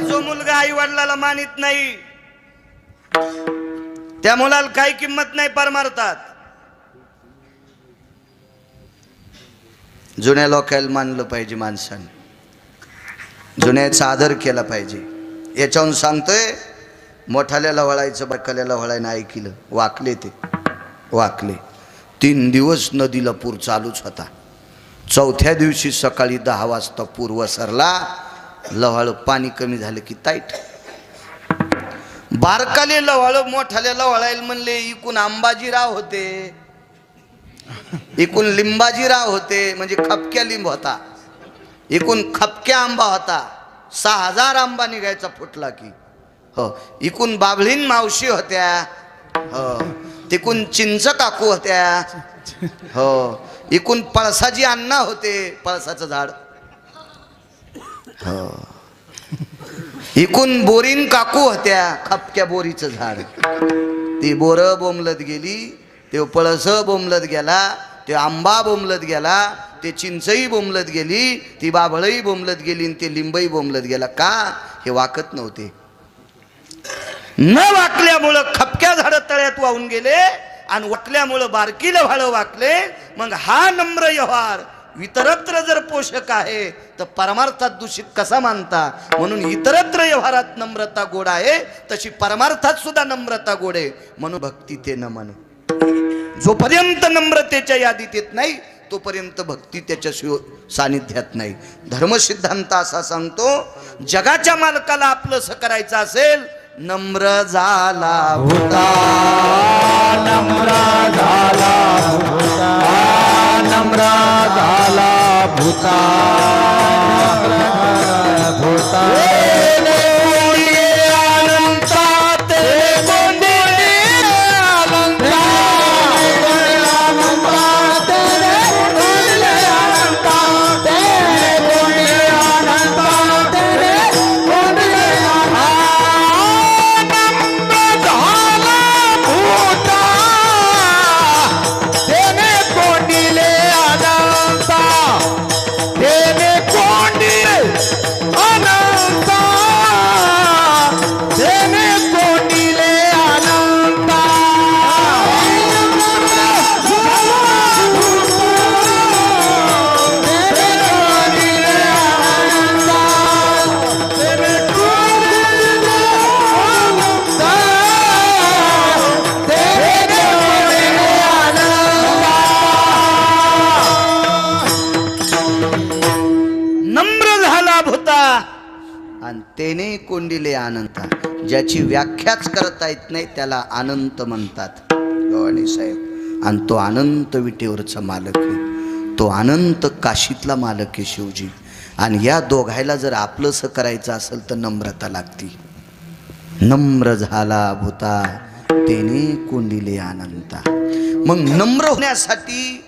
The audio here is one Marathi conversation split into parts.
जो मुलगा आई वडिलाला मानित नाही त्या मुलाला काही किंमत नाही परमारतात जुन्या लोकायला मानलं पाहिजे माणसाने. जुन्याचा आदर केला पाहिजे. याच्याहून सांगतोय मोठाल्याला वळायचं बरकल्याला वळायनं ऐकलं. वाकले ते. वाकले. तीन दिवस नदीला पूर चालूच होता. चौथ्या दिवशी सकाळी दहा वाजता पूर वसरला लवाळं पाणी कमी झालं की ताईट. बारकाले लवाळ मोठाले लवाळायला म्हणले इकून अंबाजीराव होते. एकूण लिंबाजीराव होते म्हणजे खपक्या लिंब होता. एकूण खपक्या आंबा होता. सहा हजार आंबा निघायचा फुटला की. हो इकून बाबळीन मावशी होत्या. हो तिकून चिंच काकू होत्या. हो इकून पळसाची अण्णा होते पळसाचं झाड. इकून बोरीन काकू होत्या खपक्या बोरीचं झाड. ती बोरं बोंबलत गेली ते पळस बोंबलत गेला ते आंबा बोंबलत गेला ते चिंचही बोंबलत गेली ती बाभळही बोंबलत गेली आणि ते लिंबही बोंबलत गेला. का? हे वाकत नव्हते. न वाकल्यामुळं खपक्या झाडं तळ्यात वाहून गेले आणि वटल्यामुळं बारकीला भाडं वाकले. मग हा नम्र व्यवहार इतरत्र जर पोषक आहे तर परमार्थात दूषित कसा मानता? म्हणून इतरत्र व्यवहारात नम्रता गोड आहे तशी परमार्थात सुद्धा नम्रता गोड आहे. म्हणून भक्ती ते न मन. जोपर्यंत नम्रतेच्या यादीत येत नाही तोपर्यंत भक्ती त्याच्या शिव सानिध्यात नाही. धर्मसिद्धांत असा सांगतो जगाच्या मालकाला आपलंसं करायचं असेल नम्र झाला नम्र झाला भूता झाला भूता आणि तेने कोंडिले आनंद. ज्याची व्याख्याच करता येत नाही त्याला अनंत म्हणतात. गवाणी साहेब आणि तो अनंत विटेवरचा मालक आहे. तो अनंत काशीतला मालक आहे शिवजी. आणि या दोघायला जर आपलंसं करायचं असेल तर नम्रता लागती. नम्र झाला भूता तेने कोंडिले आनंदा. मग नम्र होण्यासाठी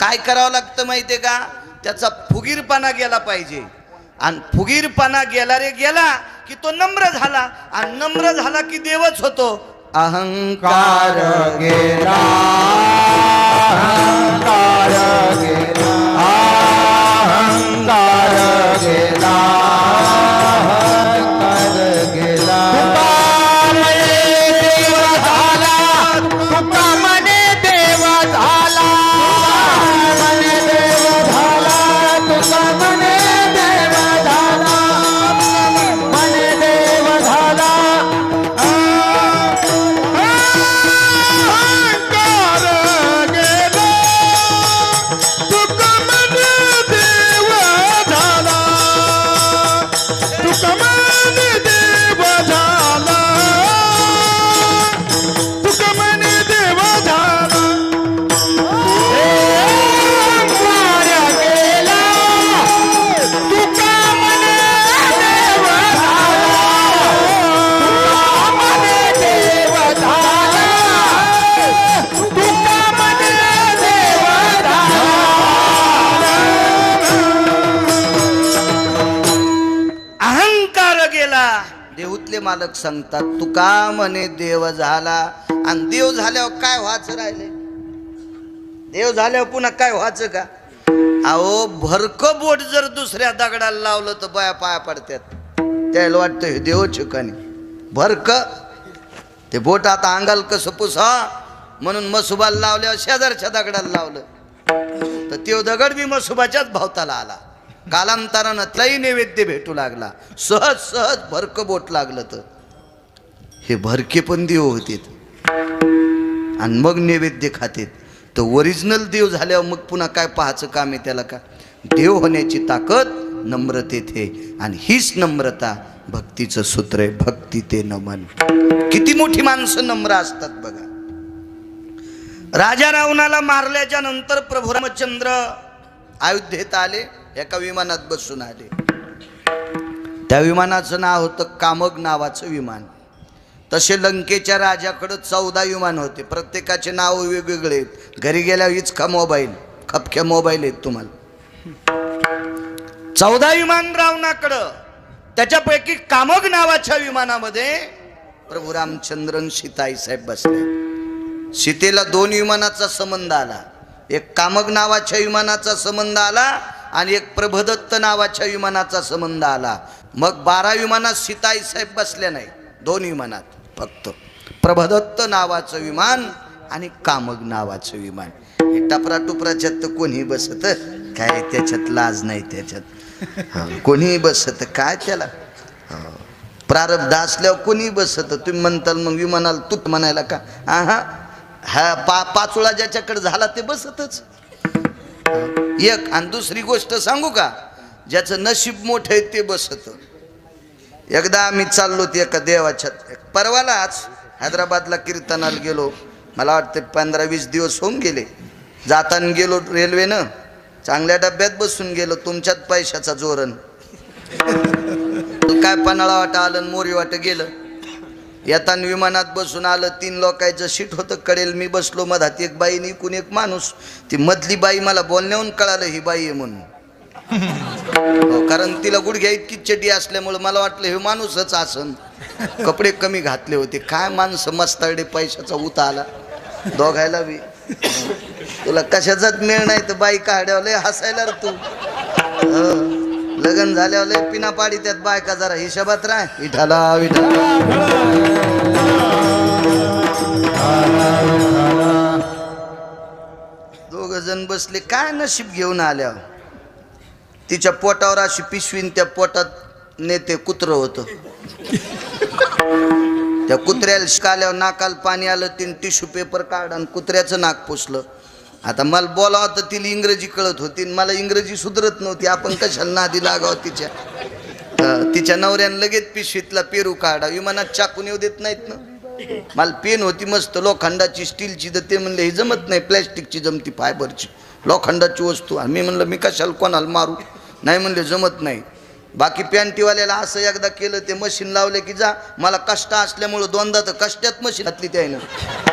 काय करावं लागतं माहिती आहे का? त्याचा फुगीरपणा गेला पाहिजे. आणि फुगीरपणा गेला रे गेला की तो नम्र झाला. आणि नम्र झाला की देवच होतो. अहंकार कार गेला. अहंकार गेला मालक सांगतात तुका म्हणे देव झाला. आणि देव झाल्यावर काय व्हायचं राहिले? देव झाल्यावर पुन्हा काय व्हायचं का? अहो भरक बोट जर दुसऱ्या दगडाला लावलं तर बया पाया पडतात त्याला वाटतं हे देव ठिकाणी भरक. ते बोट आता अंगाल कसं पुसा म्हणून मसुबाला लावल्यावर शेजारच्या दगडाला लावलं. तर तो दगड बी मसुबाच्याच भावताला आला. कालांतरानं त्याही नैवेद्य भेटू लागला. सहज सहज भरक बोट लागलं तर. हे भरके पण देव होते आणि मग नैवेद्य खातेत. तर ओरिजिनल देव झाल्यावर मग पुन्हा काय पाहायचं काम आहे त्याला का? देव होण्याची ताकद नम्रतेत आहे आणि हीच नम्रता भक्तीचं सूत्र आहे. भक्ती ते नमन किती मोठी माणसं नम्र असतात बघा. राजा रावणाला मारल्याच्या नंतर प्रभू रामचंद्र अयोध्येत आले. एका विमानात बसून आले. त्या विमानाचं नाव होतं कामग नावाचं विमान. तसे लंकेच्या राजाकडं चौदा विमान होते. प्रत्येकाचे नाव वेगवेगळे आहेत. घरी गेल्या इचका मोबाईल खपख्या मोबाईल आहेत तुम्हाला. चौदा विमान रावणाकडं. त्याच्यापैकी कामग नावाच्या विमानामध्ये प्रभू रामचंद्रन सीताई साहेब बसले. सीतेला दोन विमानाचा संबंध आला. एक कामग नावाच्या विमानाचा संबंध आला. आणि एक प्रभदत्त नावाच्या विमानाचा संबंध आला. मग बारा विमानात सीताई साहेब बसल्या नाही. दोन विमानात फक्त. प्रभदत्त नावाचं विमान आणि कामग नावाचं विमान. हे टपरा टुपराच्यात तर कोणी बसत काय त्याच्यात लाज नाही त्याच्यात. कोणीही बसत काय त्याला? प्रारब्ध असल्यावर कोणी बसत तुम्ही म्हणताल मग विमानाला तूत म्हणायला का? हा हा पा पाचोळा ज्याच्याकडे झाला ते बसतच. एक आणि दुसरी गोष्ट सांगू का? ज्याचं नशीब मोठं आहे ते बसत. एकदा आम्ही चाललो ते एका देवाच्या परवालाच हैदराबादला कीर्तनाला गेलो. मला वाटतं पंधरा वीस दिवस होऊन गेले. जाताना गेलो रेल्वेनं. चांगल्या डब्यात बसून गेलो. तुमच्यात पैशाचा जोरण काय पन्हाळा वाटा आलं मोरी वाटं गेलं. येताना विमानात बसून आलं तीन लोकांचं सीट होतं कडेल मी बसलो मधात. एक बाई इकून एक माणूस. ती मधली बाई मला बोलण्याहून कळालं ही बाई आहे म्हणून. हो, कारण तिला गुडघ्या इतकी चड्डी असल्यामुळे मला वाटलं हे माणूसच असन कपडे कमी घातले होते. काय माणसं मस्ताडे पैशाचा उता आला. दोघायला बी. तुला कशाचाच मेळ नाही तर बाई काढ्यावर लय हसायला रे तू. लग्न झाल्यावर लय पिना पाडी त्यात बायका जरा हिशोबात राय विठाला विठाला दोघ जण बसले काय नशीब घेऊन आल्या तिच्या पोटावर अशी पिशवीन त्या पोटात नेते कुत्र होतं. त्या कुत्र्याला शिकाल्यावर नाकाल पाणी आलं तिने टिश्यू पेपर काढ आणि कुत्र्याचं नाक पुसलं. आता मला बोलावं तर तिला इंग्रजी कळत होती आणि मला इंग्रजी सुधरत नव्हती. आपण कशाला नादी लागावं तिच्या? तिच्या नवऱ्यानं लगेच पिशवीतला पेरू काढा विमानात चाकून येऊ देत नाहीत ना. मला पेन होती मस्त. लोखंडाची स्टीलची तर ते म्हणले हे जमत नाही प्लॅस्टिकची जमती फायबरची. लोखंडाची वस्तू. आणि मी म्हणलं मी कशाला कोणाला मारू? नाही म्हणले जमत नाही. बाकी पॅन्टीवाल्याला असं एकदा केलं ते मशीन लावले की जा मला कष्ट असल्यामुळं दोनदा तर कष्टात मशीन घातली त्यानं.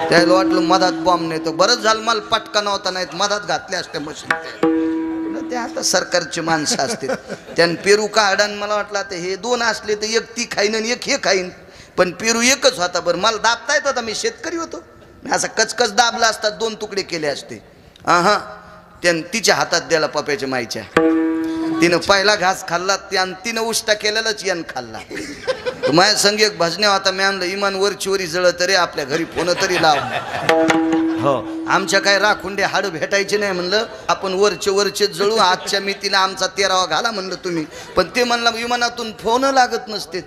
त्याला वाटलं मधात बॉम्ब नाही तर बरंच झालं मला पटका नव्हता नाहीत मधात घातले असते मशीन ते आता सरकारची माणसं असते त्यानं पेरू काढा मला वाटलं आता हे दोन असले तर एक ती खाईन आणि एक हे खाईन. पण पेरू एकच होता बरं. मला दाबता येत होता मी शेतकरी होतो. मी असा कचकच दाबला असता दोन तुकडे केले असते. हां त्यानं तिच्या हातात द्याला पप्याच्या माईच्या. तिनं पहिला घास खाल्ला त्यान तिनं उष्टा केलेलाच यान खाल्ला. तर माझ्या संग एक भजन्या होता मॅमला इमान वरची वरी जळ तरी आपल्या घरी फोन तरी लाव. हो आमच्या काय राखुंडे हाड भेटायचे नाही म्हणलं आपण वरचे वरचे जळू आजच्या मितीला आमचा तेरावा घाला म्हणलं तुम्ही. पण ते म्हणलं विमानातून फोन लागत नसते.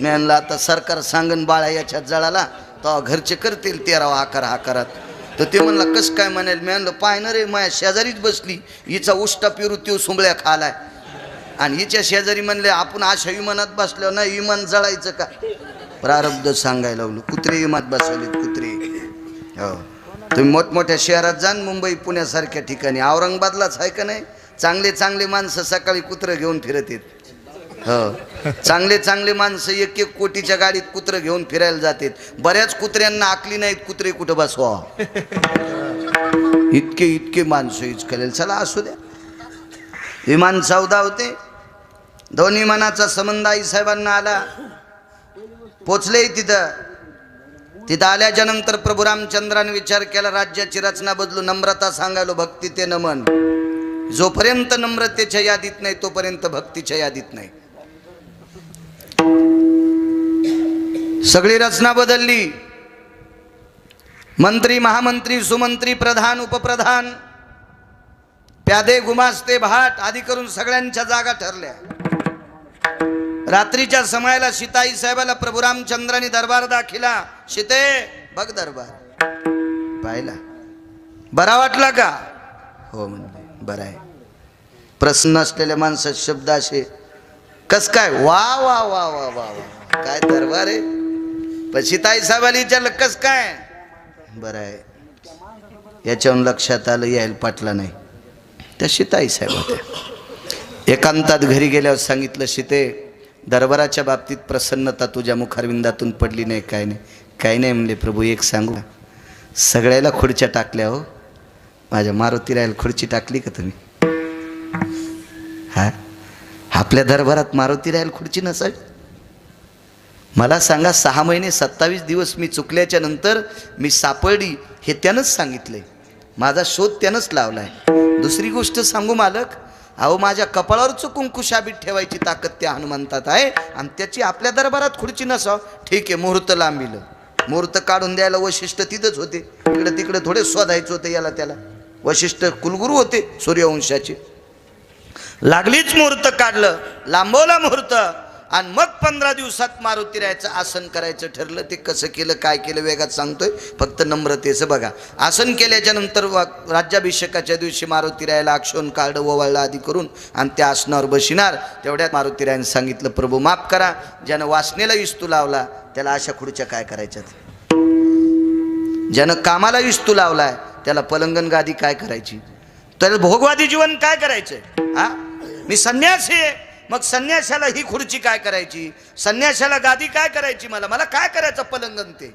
मॅनला आता सरकार सांगन बाळा याच्या जळाला तेव्हा घरचे करतील तेरावा आकार आकारात. तर ते म्हणला कसं काय म्हणाल? मी म्हणलं पाहणं रे माझ्या शेजारीच बसली. हिचा उष्टा पेरू त्यो सुंबळ्या खालाय. आणि हिच्या शेजारी म्हणले आपण अशा विमानात बसल्यावर नाही विमान जळायचं का? प्रारब्ध सांगायला लागलो कुत्रे विमानात बसवले कुत्रे. हो. तुम्ही मोठमोठ्या शहरात जाण मुंबई पुण्यासारख्या ठिकाणी. औरंगाबादलाच आहे का नाही? चांगले चांगले माणसं सकाळी कुत्रं घेऊन फिरत येत हो. चांगले चांगले माणसं एक एक कोटीच्या गाडीत कुत्रं घेऊन फिरायला जातात. बऱ्याच कुत्र्यांना आकली नाहीत कुत्रे कुठं बसवा. इतके इतके माणसं इचकलेल. चला असू द्या. विमान चौदा होते. दोन विमानाचा संबंध आई साहेबांना आला. पोचले तिथं. तिथं आल्याच्यानंतर प्रभू रामचंद्राने विचार केला राज्याची रचना बदलू नम्रता सांगायलो भक्ती ते नमन. जोपर्यंत नम्रतेच्या यादीत नाही तोपर्यंत भक्तीच्या यादीत नाही. सगळी रचना बदलली. मंत्री महामंत्री सुमंत्री प्रधान उपप्रधान प्यादे गुमास्ते भाट आदी करून सगळ्यांच्या जागा ठरल्या. रात्रीच्या समयाला सीताई साहेबाला प्रभू रामचंद्राने दरबार दाखिला. सीते बघ दरबार. पाहिला. बरा वाटला का? हो म्हणले बरं आहे. प्रसन्न असलेल्या माणसाचे शब्द असे. कस काय? वा वा वा वा वा वा. काय दरबार आहे? पण सीताई साहेबाला लक्कस काय? बरं आहे. याच्याहून लक्षात आलं यायला पाटला नाही. त्या सीताई साहेब होत्या एकांतात घरी गेल्यावर सांगितलं सीते दरबाराच्या बाबतीत प्रसन्नता तुझ्या मुखारविंदातून पडली नाही काय नाही. काही नाही म्हणले प्रभू एक सांगू सगळ्याला खुर्च्या टाकल्या हो. माझ्या मारुती राहील खुर्ची टाकली का तुम्ही? हा? आपल्या दरबारात मारुती राहील खुर्ची नसावी? मला सांगा सहा महिने सत्तावीस दिवस मी चुकल्याच्या नंतर मी सापडली हे त्यानंच सांगितलं आहे माझा शोध त्यानंच लावला आहे दुसरी गोष्ट सांगू मालक अहो माझ्या कपाळावरच कुंकू शाबीत ठेवायची ताकद त्या हनुमंतात आहे आणि त्याची आपल्या दरबारात खुर्ची नसाव. ठीक आहे मुहूर्त लांबिलं. मुहूर्त काढून द्यायला वशिष्ठ तिथंच होते. इकडे तिकडे थोडे शोधायचं होते याला त्याला. वशिष्ठ कुलगुरू होते सूर्यवंशाचे. लागलीच मुहूर्त काढलं. लांबवला मुहूर्त. आणि मग पंधरा दिवसात मारुती राहायचं आसन करायचं ठरलं ते कसं केलं काय केलं वेगात सांगतोय. फक्त नम्रतेचं बघा. आसन केल्याच्यानंतर राज्याभिषेकाच्या दिवशी मारुती रायाला अक्षोन कार्ड ओवाळला आधी करून आणि त्या आसनावर बशिणार तेवढ्यात मारुती रायाने सांगितलं प्रभू माफ करा. ज्यानं वासनेला विस्तू लावला त्याला अशा खुर्च्या काय करायच्यात? ज्यानं कामाला विस्तू लावलाय त्याला पलंगन गादी काय करायची? तर भोगवादी जीवन काय करायचंय? हा? मी संन्यासी आहे. मग संन्याशाला ही खुर्ची काय करायची? संन्याशाला गादी काय करायची मला? मला काय करायचं पलंगन ते?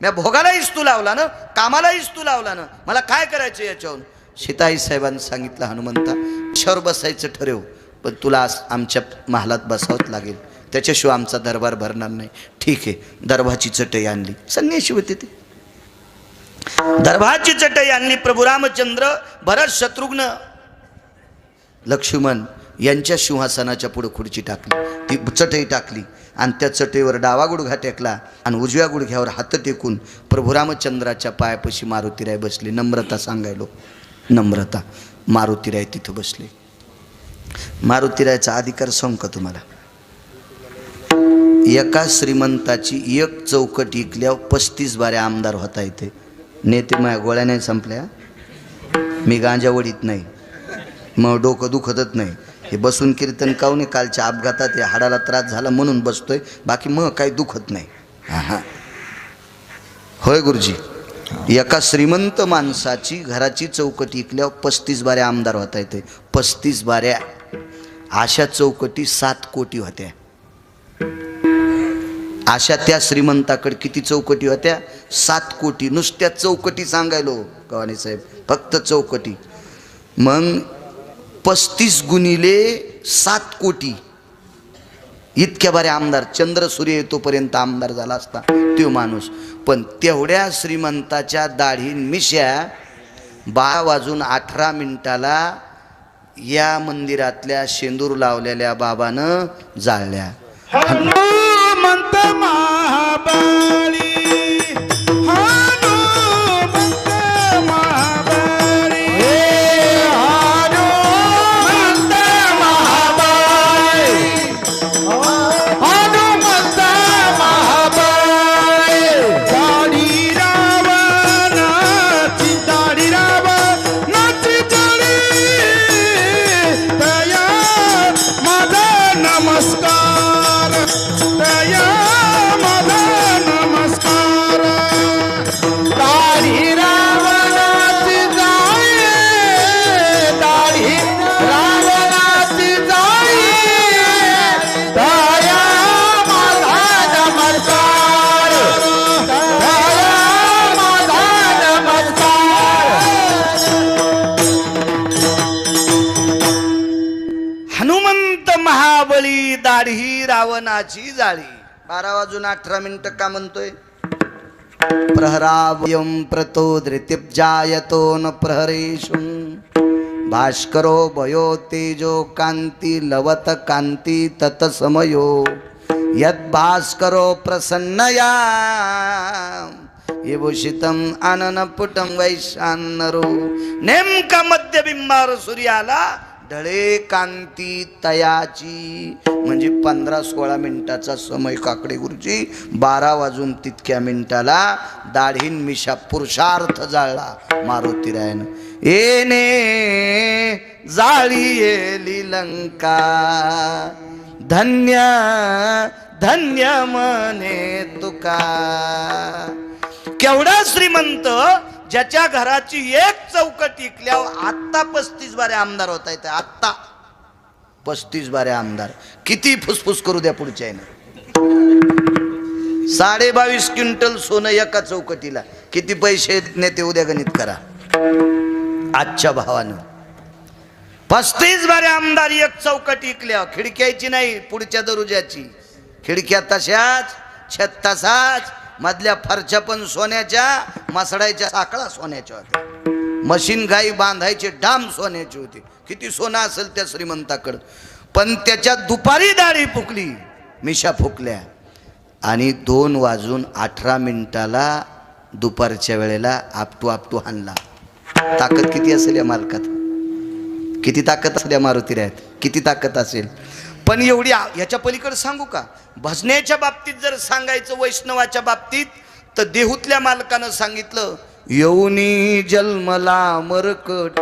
मी भोगाला इस्तू लावला ना कामाला इस्तू लावला ना मला काय करायचं याच्याहून सीताई साहेबांनी सांगितलं हनुमंता शावर बसायचं ठरव पण तुला आज आमच्या महालात बसावंच लागेल. त्याच्याशिवाय आमचा दरबार भरणार नाही. ठीक आहे दरबाची चटई आणली. संन्याशी होते ते. दरबारची चटई आणली प्रभू रामचंद्र भरत शत्रुघ्न. लक्ष्मण यांच्या सिंहासनाच्या पुढं खुर्ची टाकली. ती चटई टाकली आणि त्या चटईवर डावा गुडघा टेकला आणि उजव्या गुडघ्यावर हात टेकून प्रभू रामचंद्राच्या पायापाशी मारुतीराय बसले. नम्रता सांगायलो नम्रता. मारुतीराय तिथं बसले. मारुतीरायचा अधिकार सांग का तुम्हाला? एका श्रीमंताची एक चौकट इकल्यावर पस्तीस बारे आमदार होता इथे. नेते माझ्या गोळ्या नाही संपल्या. मी गांजा वडीत नाही. मग डोकं दुखतच नाही. हे बसून कीर्तन काऊन कालच्या अपघातात या हाडाला त्रास झाला म्हणून बसतोय. बाकी मग काही दुखत नाही. हां होय गुरुजी. एका श्रीमंत माणसाची घराची चौकटी इकल्यावर पस्तीस बाऱ्या आमदार होता येते. पस्तीस बाऱ्या. अशा चौकटी सात कोटी होत्या. अशा त्या श्रीमंताकडे किती चौकटी होत्या? सात कोटी. नुसत्या चौकटी सांगायलो गवानी साहेब. फक्त चौकटी. मग पस्तीस गुणिले सात कोटी. इतक्या बरे आमदार चंद्र सूर्य येतोपर्यंत आमदार झाला असता. तो माणूस. पण तेवढ्या श्रीमंताच्या दाढीन मिश्या बारा वाजून अठरा मिनिटाला या मंदिरातल्या शेंदूर लावलेल्या बाबानं जाळल्या. Yeah. प्रहराची जाळी. बारा वाजून अठरा मिनिटं का म्हणतोय? प्रहरावयम प्रतो धृतिब्जायतो न प्रहरेषु भास्करो भयो तेजो कांती लवत कांती तत समयो। यद्भास्करो प्रसन्नया विभूषितम आननपुटम वैशान्नरो। नेमका मध्यबिंबावर बिंबार सूर्याला ढळे कांती तयाची म्हणजे पंधरा सोळा मिनिटाचा समय काकडे गुरुजी. बारा वाजून तितक्या मिनिटाला दाढीन मिशा पुरुषार्थ जाळला मारुती रायन येणे जाळी येली लंका. धन्य धन्य मने तुका. केवढा श्रीमंत ज्याच्या घराची एक चौकट इकल्यावर आत्ता पस्तीस बारे आमदार होता येते आत्ता पस्तीस बारे आमदार. किती फुसफुस करू द्या पुढच्या साडे बावीस क्विंटल सोनं एका चौकटीला. किती पैसे नेते उद्या गणित करा. आजच्या भावानं. पस्तीस बारे आमदार एक चौकट इकल्या खिडक्याची नाही पुढच्या दरुजाची. खिडक्या तशाच छत तसाच मधल्या फरच्या पण सोन्याच्या मसडायच्या साखळा सोन्याच्या होत्या. मशीन गाई बांधायचे डाम सोन्याचे होते. किती सोनं असेल त्या श्रीमंताकडं. पण त्याच्या दुपारी दाढी फुकली मिशा फुकल्या. आणि दोन वाजून अठरा मिनिटाला दुपारच्या वेळेला आपटू आपटू हाणला. ताकद किती असेल या मालकात? किती ताकद असेल या मारुती आहेत किती ताकद असेल? पण एवढी ह्याच्या याच्या पलीकडे सांगू का? भजनेच्या बाबतीत जर सांगायचं वैष्णवाच्या बाबतीत तर देहूतल्या मालकानं सांगितलं येऊनी जन्मला मरकट.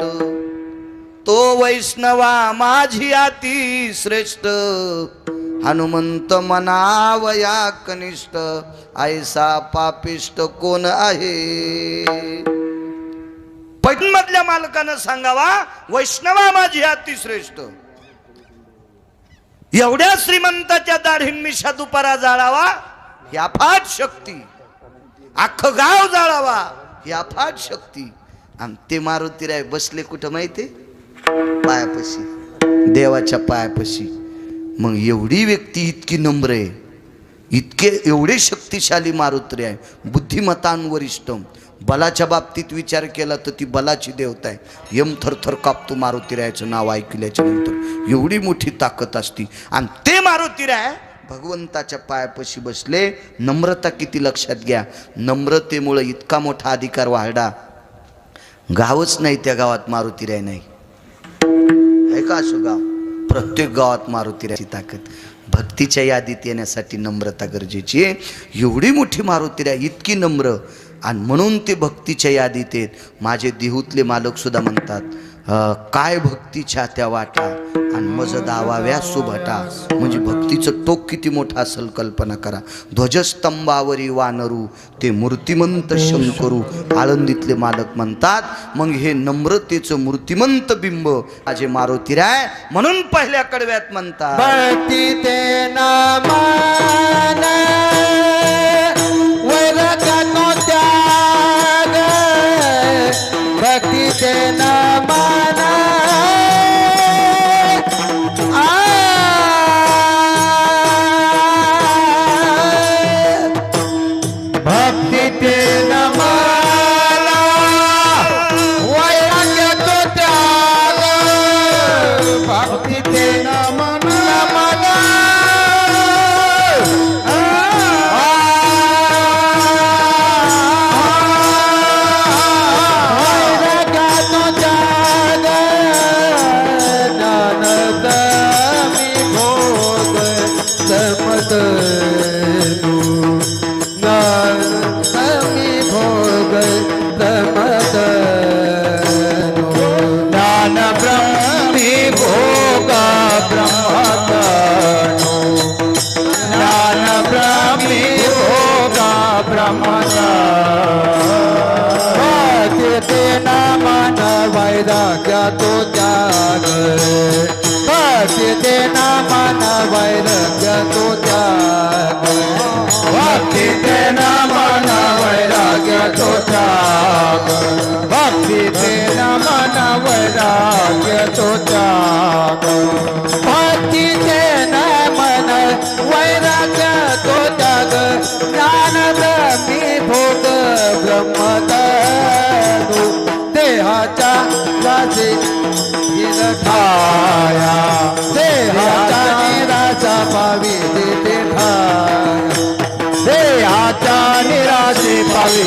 तो वैष्णवा माझी अति श्रेष्ठ. हनुमंत मनावया कनिष्ठ. ऐसा पापिष्ट कोण आहे? पैठणमधल्या मालकानं सांगावा वैष्णवा माझी अतिश्रेष्ठ एवढ्या श्रीमंताच्या दाढीन मिशा दुपारा जाळावा ही अफाट शक्ती. अख्खं गाव जाळावा ही अफाट शक्ती. आणि ते मारुतीराय बसले कुठं माहिती? पायापाशी. देवाच्या पायापाशी. मग एवढी व्यक्ती इतकी नम्र आहे. इतके एवढे शक्तिशाली मारुत्री आहे बुद्धिमतांवरिष्ठ बलाच्या बाबतीत विचार केला तर ती बलाची देवता आहे. यम थरथर कापतो मारुतीरायाचं नाव ऐकल्याच्या नंतर एवढी मोठी ताकद असती. आणि ते मारुतीराय भगवंताच्या पायापाशी बसले. नम्रता किती लक्षात घ्या. नम्रतेमुळं इतका मोठा अधिकार वाढा गावच नाही त्या गावात मारुतीराय नाही. आहे का असं गाव? प्रत्येक गावात मारुतीराची ताकद. भक्तीच्या यादीत येण्यासाठी नम्रता गरजेची आहे. एवढी मोठी मारुतीरा इतकी नम्र. आणि म्हणून ते भक्तीच्या यादीत आहेत माझे देहूतले मालक सुद्धा म्हणतात काय भक्तीच्या त्या वाटा? आणि मज दावाव्या सुभटा. म्हणजे भक्तीचं टोक किती मोठं असेल कल्पना करा. ध्वजस्तंभावरी वानरू ते मूर्तिमंत शंकरू आळंदीतले मालक म्हणतात मग हे नम्रतेचं मूर्तिमंत बिंब माझे मारुती राय म्हणून पहिल्या कडव्यात म्हणतात. त्याग. भक्ती तेरा नामन वैराग्य तो त्याग. भक्ती तेरा मन वैराग्य तो त्याग. ज्ञान ब्रह्मी भोग ब्रह्मदानु देहाच्या राजे ठाया देहाच्या निराचा पावी देते ही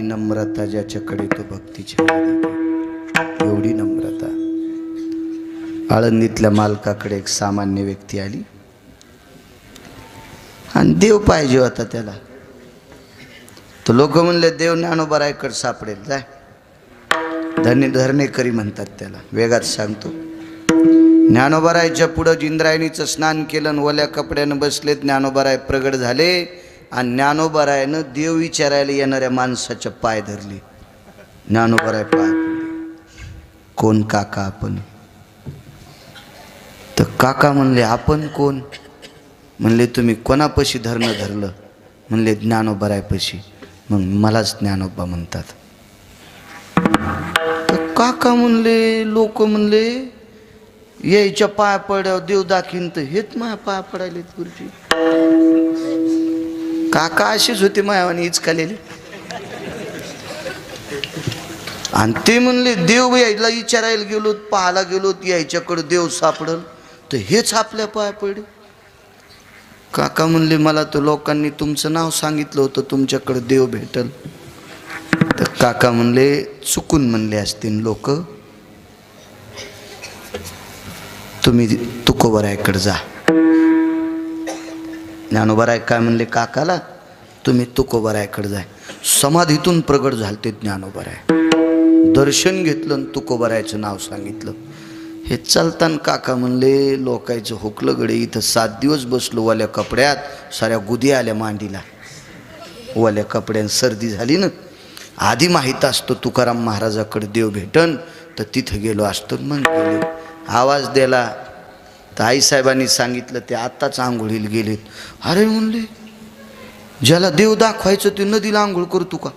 नम्रता ज्याच्याकडे तो भक्तीच्या एवढी नम्रता. आळंदीतल्या मालकाकडे एक सामान्य व्यक्ती आली. आणि देव पाहिजे होता त्याला. तर लोक म्हणले देव ज्ञानोबरायकड सापडेल जाय धन्य धरणेकरी म्हणतात त्याला. वेगात सांगतो. ज्ञानोबरायच्या पुढं जिंद्रायणीचं स्नान केलं आणि ओल्या कपड्यानं बसले ज्ञानोबराय प्रगट झाले आणि ज्ञानोबरायनं देव विचारायला येणाऱ्या माणसाच्या पाय धरले. ज्ञानोबराय पाय कोण काका आपण? तर काका म्हणले आपण कोण? म्हणले तुम्ही कोणापाशी धरणं धरलं? म्हणले ज्ञानोबरायपाशी. मग मलाच ज्ञानोबा म्हणतात. काका म्हणले लोक म्हणले यायच्या पाया पड्यावर देव दाखीन तर हेच माया पाया पडायले गुरुजी. काका अशीच होते मायावाने इचकालेले. आणि ते म्हणले देव यायला विचारायला गेलो पाहायला गेलो यायच्याकडं देव सापडल तर हेच आपल्या पाया पडे काका म्हणले मला तर लोकांनी तुमचं नाव सांगितलं होतं तुमच्याकडं देव भेटल. तर काका म्हणले चुकून म्हणले असतील लोक. तुम्ही तुकोबरायकडे जा. ज्ञानोबराय काय म्हणले काकाला तुम्ही तुकोबरायकडे जाय समाधीतून प्रगट झालते ज्ञानोबराय. दर्शन घेतलं आणि तुकोबरायचं नाव सांगितलं. हे चालताना काका म्हणले लोकायचं हुकलं गडे इथं सात दिवस बसलो वाल्या कपड्यात साऱ्या गुदी आल्या मांडीला. वाल्या कपड्यान सर्दी झाली ना. आधी माहीत असतो तुकाराम महाराजाकडे देव भेटन तर तिथं गेलो असतो मग गेले. आवाज दिला तर आईसाहेबांनी सांगितलं ते आत्ताच आंघोळीला गेलेत. अरे म्हणले ज्याला देव दाखवायचं ते नदीला आंघोळ करतो का?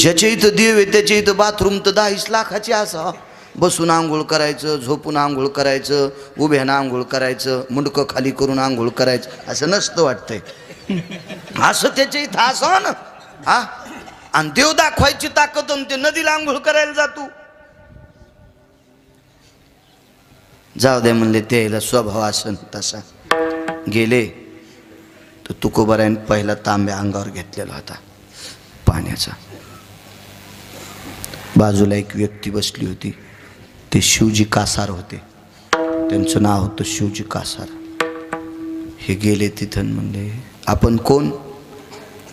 ज्याच्या इथं देव आहे त्याच्या इथं बाथरूम तर दहाच लाखाची असा. बसून आंघोळ करायचं झोपून आंघोळ करायचं उभ्यानं आंघोळ करायचं मुंडकं खाली करून आंघोळ करायचं असं नसतं वाटतंय. असं त्याच्या इथं असं हो ना. हा? आणि देव दाखवायची ताकद ते नदीला आंघोळ करायला जातो. जाऊ दे म्हणले त्याला स्वभाव असन तसा. गेले तर तुकोबरायन पहिला तांब्या अंगावर घेतलेला होता पाण्याचा. बाजूला एक व्यक्ती बसली होती ते शिवजी कासार होते. त्यांचं नाव होतं शिवजी कासार. हे गेले तिथं म्हणले आपण कोण?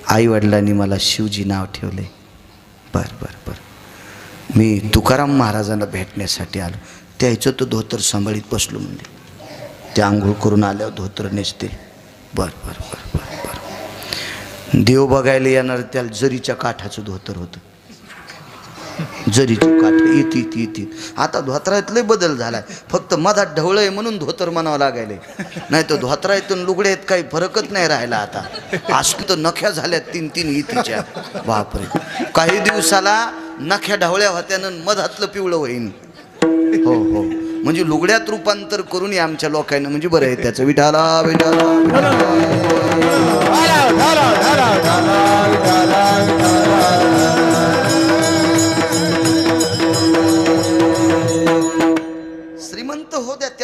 आईवडिलांनी मला शिवजी नाव ठेवले. बर बर बर. मी तुकाराम महाराजांना भेटण्यासाठी आलो. त्याचं तो धोतर सांभाळीत बसलो म्हणजे. ते आंघोळ करून आल्यावर धोतर नेसते. बर बर बर बर बर. देव बघायला येणार त्याला जरीच्या काठाचं धोतर होतं. जरीची काठ येते ती आता धोत्रात लय बदल झालाय. फक्त मधात ढवळ आहे म्हणून धोतर म्हणावं लागायले. नाही तर धोत्रातून लुगड्यात काही फरकच नाही राहिला आता. असं तर नख्या झाल्या तीन तीन इतीच्या. बापरे. काही दिवसाला नख्या ढवळ्या होत्यानं मधातलं पिवळं होईन. हो हो. म्हणजे लुगड्यात रूपांतर करून या आमच्या लोकांना. म्हणजे बरं आहे त्याचं. विठाला विठाला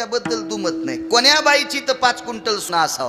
त्याच्याबद्दल दुमत नाही. कोण्या बाईची तर पाच क्विंटल सुना असावा?